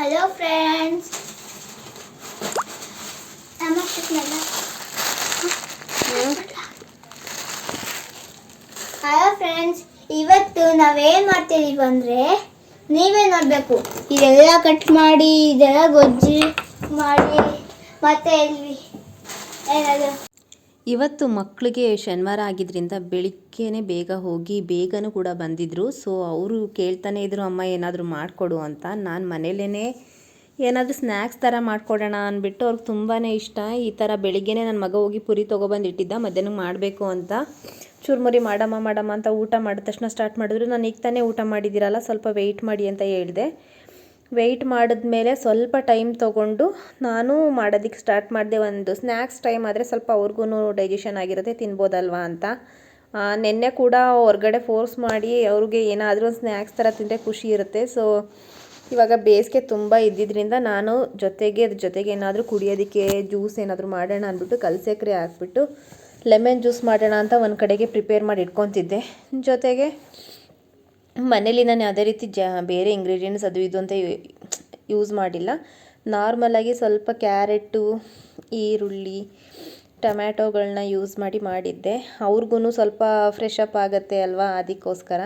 Hello friends hello friends ಇವತ್ತು ನಾವೇನು ಮಾಡ್ತಿದೀವಿ ಅಂದರೆ ನೀವೇ ನೋಡಬೇಕು. ಇದೆಲ್ಲ ಕಟ್ ಮಾಡಿ, ಇದೆಲ್ಲ ಗೊಜ್ಜಿ ಮಾಡಿ, ಮತ್ತೆ ಎಲ್ಲಿ ಏನದು? ಇವತ್ತು ಮಕ್ಕಳಿಗೆ ಶನಿವಾರ ಆಗಿದ್ದರಿಂದ ಬೆಳಿಗ್ಗೆನೇ ಬೇಗ ಹೋಗಿ ಬೇಗನೂ ಕೂಡ ಬಂದಿದ್ದರು ಸೊ ಅವರು ಕೇಳ್ತಾನೆ ಇದ್ರು, ಅಮ್ಮ, ಏನಾದರೂ ಮಾಡಿಕೊಡು ಅಂತ. ನಾನು ಮನೇಲೇ ಏನಾದರೂ ಸ್ನ್ಯಾಕ್ಸ್ ಥರ ಮಾಡಿಕೊಡೋಣ ಅಂದ್ಬಿಟ್ಟು ಅವ್ರಿಗೆ ತುಂಬಾ ಇಷ್ಟ. ಈ ಥರ ಬೆಳಿಗ್ಗೆನೇ ನನ್ನ ಮಗ ಹೋಗಿ ಪುರಿ ತೊಗೊಬಂದು ಇಟ್ಟಿದ್ದ ಮಧ್ಯಾಹ್ನ ಮಾಡಬೇಕು ಅಂತ. ಚುರುಮುರಿ ಮಾಡಮ್ಮ ಮಾಡಮ್ಮ ಅಂತ ಊಟ ಮಾಡಿದ ತಕ್ಷಣ ಸ್ಟಾರ್ಟ್ ಮಾಡಿದ್ರು. ನಾನು ಈಗ ತಾನೇ ಊಟ ಮಾಡಿದ್ದೀರಲ್ಲ, ಸ್ವಲ್ಪ ವೆಯ್ಟ್ ಮಾಡಿ ಅಂತ ಹೇಳಿದೆ. ವೆಯ್ಟ್ ಮಾಡಿದ್ಮೇಲೆ ಸ್ವಲ್ಪ ಟೈಮ್ ತೊಗೊಂಡು ನಾನು ಮಾಡೋದಕ್ಕೆ ಸ್ಟಾರ್ಟ್ ಮಾಡಿದೆ. ಒಂದು ಸ್ನ್ಯಾಕ್ಸ್ ಟೈಮ್ ಆದರೆ ಸ್ವಲ್ಪ ಅವ್ರಿಗೂ ಡೈಜೆಷನ್ ಆಗಿರುತ್ತೆ, ತಿನ್ಬೋದಲ್ವಾ ಅಂತ. ನೆನ್ನೆ ಕೂಡ ಹೊರಗಡೆ ಫೋರ್ಸ್ ಮಾಡಿ ಅವ್ರಿಗೆ ಏನಾದರೂ ಒಂದು ಸ್ನ್ಯಾಕ್ಸ್ ಥರ ತಿಂದರೆ ಖುಷಿ ಇರುತ್ತೆ. ಸೊ ಇವಾಗ ಬೇಸಿಗೆ ತುಂಬ ಇದ್ದಿದ್ದರಿಂದ ನಾನು ಜೊತೆಗೆ, ಅದ್ರ ಜೊತೆಗೆ ಏನಾದರೂ ಕುಡಿಯೋದಕ್ಕೆ ಜ್ಯೂಸ್ ಏನಾದರೂ ಮಾಡೋಣ ಅಂದ್ಬಿಟ್ಟು ಕಲ್ಸೆಕ್ರೆ ಹಾಕ್ಬಿಟ್ಟು ಲೆಮನ್ ಜ್ಯೂಸ್ ಮಾಡೋಣ ಅಂತ ಒಂದು ಕಡೆಗೆ ಪ್ರಿಪೇರ್ ಮಾಡಿ ಇಟ್ಕೊತಿದ್ದೆ. ಜೊತೆಗೆ ಮನೇಲಿ ನಾನು ಯಾವುದೇ ರೀತಿ ಜ ಬೇರೆ ಇಂಗ್ರೀಡಿಯೆಂಟ್ಸ್ ಅದು ಇದು ಅಂತ ಯೂಸ್ ಮಾಡಿಲ್ಲ. ನಾರ್ಮಲಾಗಿ ಸ್ವಲ್ಪ ಕ್ಯಾರೆಟು ಈರುಳ್ಳಿ ಟೊಮ್ಯಾಟೊಗಳನ್ನ ಯೂಸ್ ಮಾಡಿ ಮಾಡಿದ್ದೆ. ಅವ್ರಿಗೂ ಸ್ವಲ್ಪ ಫ್ರೆಶ್ ಅಪ್ ಆಗುತ್ತೆ ಅಲ್ವಾ ಅದಕ್ಕೋಸ್ಕರ.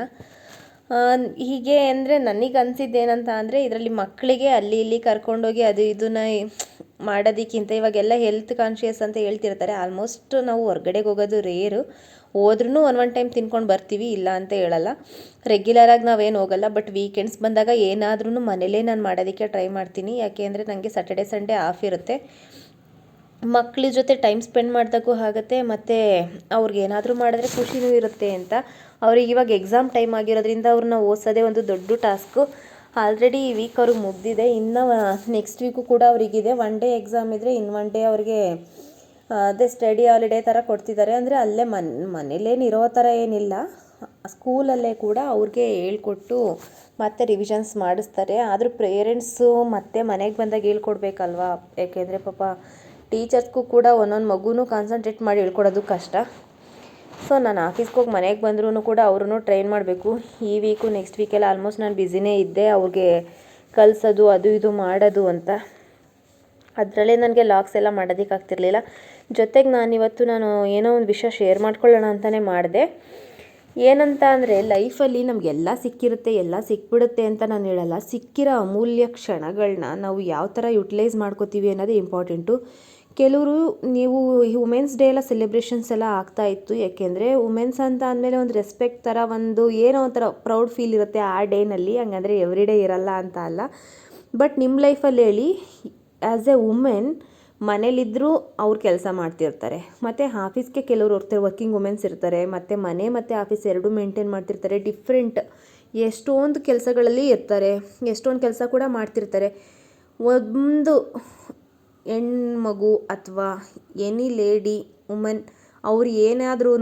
ಹೀಗೆ ಅಂದರೆ ನನಗೆ ಅನಿಸಿದ್ದೇನಂತ ಅಂದರೆ ಇದರಲ್ಲಿ ಮಕ್ಕಳಿಗೆ ಅಲ್ಲಿ ಇಲ್ಲಿ ಕರ್ಕೊಂಡೋಗಿ ಅದು ಇದನ್ನ ಮಾಡೋದಕ್ಕಿಂತ ಇವಾಗೆಲ್ಲ ಹೆಲ್ತ್ ಕಾನ್ಷಿಯಸ್ ಅಂತ ಹೇಳ್ತಿರ್ತಾರೆ. ಆಲ್ಮೋಸ್ಟ್ ನಾವು ಹೊರ್ಗಡೆಗೆ ಹೋಗೋದು ರೇರು ಹೋದ್ರೂ ಒನ್ ಒನ್ ಟೈಮ್ ತಿನ್ಕೊಂಡು ಬರ್ತೀವಿ, ಇಲ್ಲ ಅಂತ ಹೇಳಲ್ಲ. ರೆಗ್ಯುಲರಾಗಿ ನಾವೇನು ಹೋಗಲ್ಲ ಬಟ್ ವೀಕೆಂಡ್ಸ್ ಬಂದಾಗ ಏನಾದ್ರೂ ಮನೇಲೇ ನಾನು ಮಾಡೋದಕ್ಕೆ ಟ್ರೈ ಮಾಡ್ತೀನಿ. ಯಾಕೆ ಅಂದರೆ ನನಗೆ ಸ್ಯಾಟರ್ಡೆ ಸಂಡೇ ಆಫ್ ಇರುತ್ತೆ. ಮಕ್ಳ ಜೊತೆ ಟೈಮ್ ಸ್ಪೆಂಡ್ ಮಾಡಿದಾಗೂ ಆಗುತ್ತೆ, ಮತ್ತು ಅವ್ರಿಗೆ ಏನಾದರೂ ಮಾಡಿದ್ರೆ ಖುಷಿನೂ ಇರುತ್ತೆ ಅಂತ. ಅವ್ರಿಗೆ ಇವಾಗ ಎಕ್ಸಾಮ್ ಟೈಮ್ ಆಗಿರೋದ್ರಿಂದ ಅವ್ರನ್ನ ಓದಿಸೋದೇ ಒಂದು ದೊಡ್ಡ ಟಾಸ್ಕು ಆಲ್ರೆಡಿ ಈ ವೀಕ್ ಅವ್ರಿಗೆ ಮುಗ್ದಿದೆ. ಇನ್ನು ನೆಕ್ಸ್ಟ್ ವೀಕು ಕೂಡ ಅವರಿಗಿದೆ. ಒನ್ ಡೇ ಎಕ್ಸಾಮ್ ಇದ್ದರೆ ಇನ್ನು ಒನ್ ಡೇ ಅವ್ರಿಗೆ ಅದೇ ಸ್ಟಡಿ ಹಾಲಿಡೇ ಥರ ಕೊಡ್ತಿದ್ದಾರೆ. ಅಂದರೆ ಅಲ್ಲೇ ಮನ್ ಮನೇಲೇನು ಇರೋ ಥರ ಏನಿಲ್ಲ ಸ್ಕೂಲಲ್ಲೇ ಕೂಡ ಅವ್ರಿಗೆ ಹೇಳ್ಕೊಟ್ಟು ಮತ್ತೆ ರಿವಿಷನ್ಸ್ ಮಾಡಿಸ್ತಾರೆ. ಆದರೂ ಪೇರೆಂಟ್ಸು ಮತ್ತೆ ಮನೆಗೆ ಬಂದಾಗ ಹೇಳ್ಕೊಡ್ಬೇಕಲ್ವಾ? ಯಾಕೆಂದರೆ ಪಾಪ ಟೀಚರ್ಸ್ಗೂ ಕೂಡ ಒಂದೊಂದು ಮಗುನೂ ಕಾನ್ಸಂಟ್ರೇಟ್ ಮಾಡಿ ಹೇಳ್ಕೊಡೋದು ಕಷ್ಟ. ಸೊ ನಾನು ಆಫೀಸ್ಗೆ ಹೋಗಿ ಮನೆಗೆ ಬಂದ್ರೂ ಕೂಡ ಅವ್ರೂ ಟ್ರೈನ್ ಮಾಡಬೇಕು. ಈ ವೀಕು ನೆಕ್ಸ್ಟ್ ವೀಕೆಲ್ಲ ಆಲ್ಮೋಸ್ಟ್ ನಾನು ಬ್ಯುಸಿನೇ ಇದ್ದೆ. ಅವ್ರಿಗೆ ಕಲಿಸೋದು, ಅದು ಇದು ಮಾಡೋದು ಅಂತ. ಅದರಲ್ಲೇ ನನಗೆ ಲಾಕ್ಸ್ ಎಲ್ಲ ಮಾಡೋದಕ್ಕೆ ಆಗ್ತಿರ್ಲಿಲ್ಲ. ಜೊತೆಗೆ ನಾನಿವತ್ತು ನಾನು ಏನೋ ಒಂದು ವಿಷಯ ಶೇರ್ ಮಾಡ್ಕೊಳ್ಳೋಣ ಅಂತಲೇ ಮಾಡಿದೆ. ಏನಂತ ಅಂದರೆ ಲೈಫಲ್ಲಿ ನಮಗೆಲ್ಲ ಸಿಕ್ಕಿರುತ್ತೆ, ಎಲ್ಲ ಸಿಕ್ಬಿಡುತ್ತೆ ಅಂತ ನಾನು ಹೇಳಲ್ಲ. ಸಿಕ್ಕಿರೋ ಅಮೂಲ್ಯ ಕ್ಷಣಗಳನ್ನ ನಾವು ಯಾವ ಥರ ಯುಟಿಲೈಸ್ ಮಾಡ್ಕೋತೀವಿ ಅನ್ನೋದು ಇಂಪಾರ್ಟೆಂಟು ಕೆಲವರು ನೀವು ವುಮೆನ್ಸ್ ಡೇ ಎಲ್ಲ ಸೆಲೆಬ್ರೇಷನ್ಸ್ ಎಲ್ಲ ಆಗ್ತಾ ಇತ್ತು, ಯಾಕೆಂದರೆ ವುಮೆನ್ಸ್ ಅಂತ ಅಂದಮೇಲೆ ಒಂದು ರೆಸ್ಪೆಕ್ಟ್ ಥರ ಒಂದು ಏನೋ ಒಂಥರ ಪ್ರೌಡ್ ಫೀಲ್ ಇರುತ್ತೆ ಆ ಡೇನಲ್ಲಿ ಹಂಗಂದರೆ ಎವ್ರಿ ಡೇ ಇರಲ್ಲ ಅಂತ ಅಲ್ಲ. ಬಟ್ ನಿಮ್ಮ ಲೈಫಲ್ಲಿ ಹೇಳಿ ಆ್ಯಸ್ ಎ ವುಮೆನ್ ಮನೇಲಿದ್ದರೂ ಅವ್ರು ಕೆಲಸ ಮಾಡ್ತಿರ್ತಾರೆ. ಮತ್ತು ಆಫೀಸ್ಗೆ ಕೆಲವರು ಹೋಗ್ತಾರೆ ವರ್ಕಿಂಗ್ ವುಮೆನ್ಸ್ ಇರ್ತಾರೆ. ಮತ್ತು ಮನೆ ಮತ್ತು ಆಫೀಸ್ ಎರಡೂ ಮೇಂಟೈನ್ ಮಾಡ್ತಿರ್ತಾರೆ. ಡಿಫ್ರೆಂಟ್ ಎಷ್ಟೊಂದು ಕೆಲಸಗಳಲ್ಲಿ ಇರ್ತಾರೆ, ಎಷ್ಟೊಂದು ಕೆಲಸ ಕೂಡ ಮಾಡ್ತಿರ್ತಾರೆ. ಒಂದು ಹೆಣ್ಮಗು ಅಥವಾ ಎನಿ ಲೇಡಿ, ವುಮನ್, ಅವ್ರು ಏನಾದ್ರೂ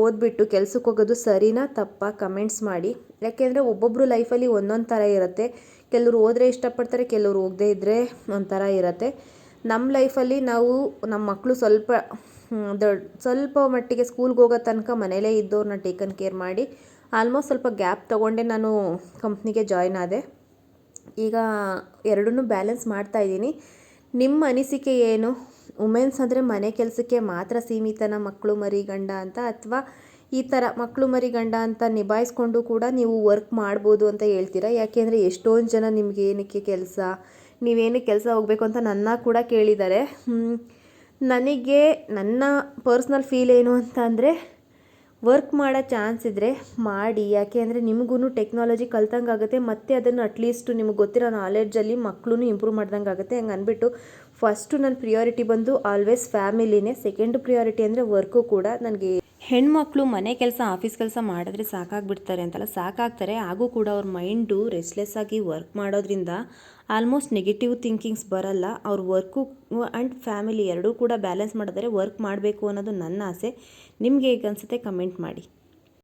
ಓದ್ಬಿಟ್ಟು ಕೆಲ್ಸಕ್ಕೆ ಹೋಗೋದು ಸರಿನಾ ತಪ್ಪಾ ಕಮೆಂಟ್ಸ್ ಮಾಡಿ. ಯಾಕೆಂದರೆ ಒಬ್ಬೊಬ್ಬರು ಲೈಫಲ್ಲಿ ಒಂದೊಂದು ಥರ ಇರುತ್ತೆ. ಕೆಲವರು ಹೋದ್ರೆ ಇಷ್ಟಪಡ್ತಾರೆ, ಕೆಲವರು ಹೋಗದೇ ಇದ್ದರೆ ಒಂಥರ ಇರುತ್ತೆ. ನಮ್ಮ ಲೈಫಲ್ಲಿ ನಾವು ನಮ್ಮ ಮಕ್ಕಳು ಸ್ವಲ್ಪ ದೊಡ್ಡ ಸ್ವಲ್ಪ ಮಟ್ಟಿಗೆ ಸ್ಕೂಲ್ಗೆ ಹೋಗೋ ತನಕ ಮನೇಲೇ ಇದ್ದವ್ರನ್ನ ಟೇಕನ್ ಕೇರ್ ಮಾಡಿ ಆಲ್ಮೋಸ್ಟ್ ಸ್ವಲ್ಪ ಗ್ಯಾಪ್ ತೊಗೊಂಡೆ ನಾನು ಕಂಪ್ನಿಗೆ ಜಾಯ್ನ್ ಆದೆ. ಈಗ ಎರಡನ್ನೂ ಬ್ಯಾಲೆನ್ಸ್ ಮಾಡ್ತಾ ಇದ್ದೀನಿ. ನಿಮ್ಮ ಅನಿಸಿಕೆ ಏನು? ವುಮೆನ್ಸ್ ಅಂದರೆ ಮನೆ ಕೆಲಸಕ್ಕೆ ಮಾತ್ರ ಸೀಮಿತನ ಮಕ್ಕಳು ಮರಿ ಗಂಡ ಅಂತ ಅಥವಾ ಈ ಥರ ಮಕ್ಕಳು ಮರಿ ಗಂಡ ಅಂತ ನಿಭಾಯಿಸ್ಕೊಂಡು ಕೂಡ ನೀವು ವರ್ಕ್ ಮಾಡ್ಬೋದು ಅಂತ ಹೇಳ್ತೀರಾ? ಯಾಕೆಂದರೆ ಎಷ್ಟೊಂದು ಜನ ನಿಮಗೆ ಏನಕ್ಕೆ ಕೆಲಸ? ನೀವೇನು ಕೆಲಸ ಹೋಗಬೇಕು ಅಂತ ನನ್ನ ಕೂಡ ಕೇಳಿದ್ದಾರೆ. ನನಗೆ ನನ್ನ ಪರ್ಸ್ನಲ್ ಫೀಲ್ ಏನು ಅಂತ ಅಂದರೆ ವರ್ಕ್ ಮಾಡೋ ಚಾನ್ಸ್ ಇದ್ದರೆ ಮಾಡಿ. ಯಾಕೆ ಅಂದರೆ ನಿಮಗೂ ಟೆಕ್ನಾಲಜಿ ಕಲ್ತಂಗೆ ಆಗುತ್ತೆ ಮತ್ತು ಅದನ್ನು ಅಟ್ಲೀಸ್ಟ್ ನಿಮಗೆ ಗೊತ್ತಿರೋ ನಾಲೆಡ್ಜಲ್ಲಿ ಮಕ್ಕಳು ಇಂಪ್ರೂವ್ ಮಾಡ್ದಂಗೆ ಆಗುತ್ತೆ ಹಂಗೆ ಅಂದ್ಬಿಟ್ಟು ಫಸ್ಟು ನನ್ನ ಪ್ರಿಯಾರಿಟಿ ಬಂದು ಆಲ್ವೇಸ್ ಫ್ಯಾಮಿಲಿನೇ ಸೆಕೆಂಡ್ ಪ್ರಿಯಾರಿಟಿ ಅಂದರೆ ವರ್ಕು ಕೂಡ ನನಗೆ ಹೆಣ್ಮಕ್ಳು ಮನೆ ಕೆಲಸ, ಆಫೀಸ್ ಕೆಲಸ ಮಾಡಿದ್ರೆ ಸಾಕಾಗ್ಬಿಡ್ತಾರೆ ಅಂತಲ್ಲ. ಸಾಕಾಗ್ತಾರೆ. ಹಾಗೂ ಕೂಡ ಅವ್ರ ಮೈಂಡು ರೆಸ್ಟ್ಲೆಸ್ ಆಗಿ ವರ್ಕ್ ಮಾಡೋದ್ರಿಂದ ಆಲ್ಮೋಸ್ಟ್ ನೆಗೆಟಿವ್ ಥಿಂಕಿಂಗ್ಸ್ ಬರಲ್ಲ. ಅವ್ರ ವರ್ಕು ಆ್ಯಂಡ್ ಫ್ಯಾಮಿಲಿ ಎರಡೂ ಕೂಡ ಬ್ಯಾಲೆನ್ಸ್ ಮಾಡಿದರೆ ವರ್ಕ್ ಮಾಡಬೇಕು ಅನ್ನೋದು ನನ್ನ ಆಸೆ. ನಿಮಗೆ ಹೇಗೆ ಅನಿಸುತ್ತೆ? ಕಮೆಂಟ್ ಮಾಡಿ.